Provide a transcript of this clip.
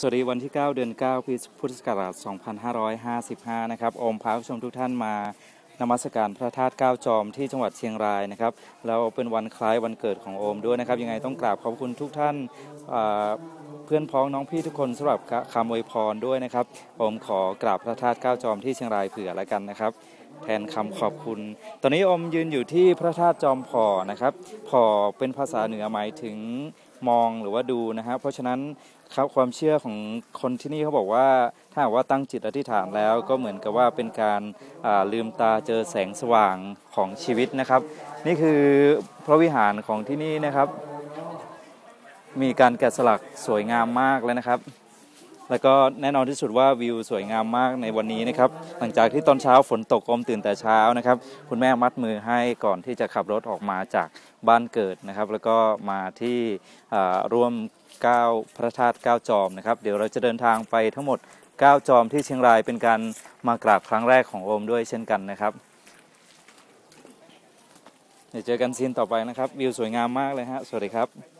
สวัสดีวันที่ 9 เดือน9ปีพุทธศักราช 2555 นะครับอมพาผู้ชมทุกท่านมานมัสการพระธาตุเก้าจอมที่จังหวัดเชียงรายนะครับแล้วเป็นวันคล้ายวันเกิดของโอมด้วยนะครับ ยังไงต้องกราบขอบคุณทุกท่านเพื่อนพ้องน้องพี่ทุกคนสำหรับคำอวยพรด้วยนะครับโอมขอกราบพระธาตุเก้าจอมที่เชียงรายเผื่อแล้วกันนะครับ แทนคำขอบคุณ ตอนนี้อมยืนอยู่ที่พระธาตุจอมพอนะครับพ่อเป็นภาษาเหนือหมายถึง มองหรือว่าดูนะครับเพราะฉะนั้นครับความเชื่อของคนที่นี่เขาบอกว่า ถ้าหากว่าตั้งจิตอธิษฐานแล้วก็เหมือนกับว่าเป็นการลืมตาเจอแสงสว่างของชีวิตนะครับ นี่คือพระวิหารของที่นี่นะครับ มีการแกะสลักสวยงามมากเลยนะครับ แล้วก็แน่นอนที่สุดว่าวิวสวยงามมากในวันนี้นะครับ หลังจากที่ตอนเช้าฝนตกอมตื่นแต่เช้านะครับ คุณแม่มัดมือให้ก่อนที่จะขับรถออกมาจากบ้านเกิดนะครับ แล้วก็มาที่ร่วมก้าวพระธาตุก้าจอมนะครับ เดี๋ยวเราจะเดินทางไปทั้งหมด9จอมที่เชียงรายเป็นการมากราบครั้งแรกของโอมด้วยเช่นกันนะครับ เดี๋ยวเจอกันซีนต่อไปนะครับ วิวสวยงามมากเลยฮะสวัสดีครับ